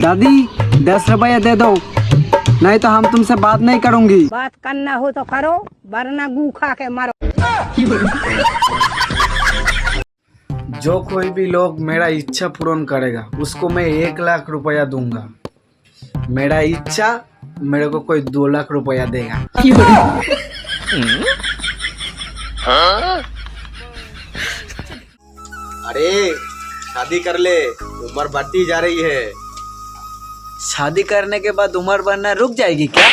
दादी दस रुपया दे दो नहीं तो हम तुमसे बात नहीं करूँगी। बात करना हो तो करो वरना गू खा के मारो। जो कोई भी लोग मेरा इच्छा पूर्ण करेगा उसको मैं एक लाख रुपया दूँगा। मेरा इच्छा मेरे को कोई दो लाख रुपया देगा। अरे शादी कर ले उम्र बढ़ती जा रही है। शादी करने के बाद उम्र बनना रुक जाएगी क्या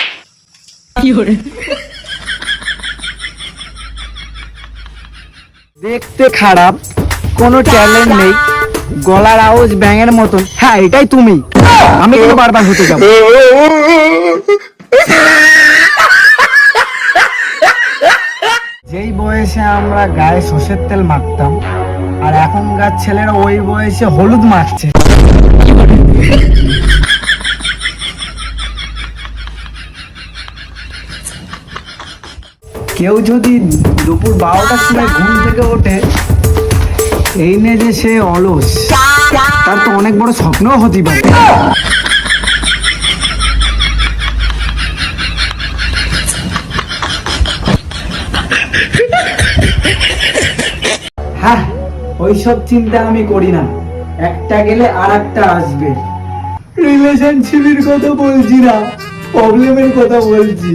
দেখতে খারাপ কোনো ট্যালেন্ট নেই গলার আওয়াজ ব্যাঙের মতন হ্যাঁ এটাই তুমি আমি কিন্তু বারবার হতে যাবো যেই বয়সে আমরা গায়ে সর্ষের তেল মাখতাম আর এখনকার ছেলেরা ওই বয়সে হলুদ মাখছে কেউ যদি দুপুর বারোটার সময় ঘুম থেকে ওঠে, এই নে যে সে অলস, তার তো অনেক বড় স্বপ্নও হতে পারে। হ্যাঁ ওইসব চিন্তা আমি করি না। একটা গেলে আর একটা আসবে। রিলেশনশিপের কথা বলছি না প্রবলেমের কথা বলছি।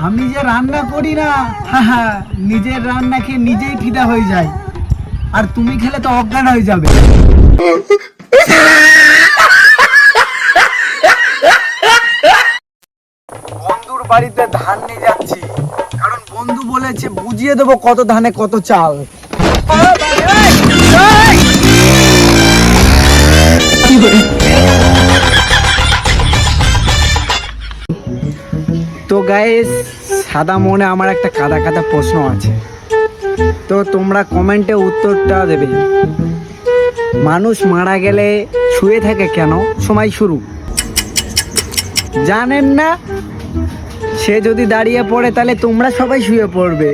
আমি যে রান্না করি না হা হা, নিজের রান্না খেয়ে নিজেই ফিদা হয়ে যায়। আর তুমি খেলে তো অজ্ঞান হয়ে যাবে। বন্ধুর বাড়িতে ধান নিয়ে যাচ্ছি। কারণ বন্ধু বলেছে বুঝিয়ে দেবো কত ধানে কত চাল। তো গাইস সাদা মনে আমার একটা কাদা কাদা প্রশ্ন আছে। তো তোমরা কমেন্টে উত্তরটা দেবে। মানুষ মারা গেলে শুয়ে থাকে কেন? সময় শুরু। জানেন না? সে যদি দাঁড়িয়ে পড়ে, তাহলে তোমরা সবাই শুয়ে পড়বে।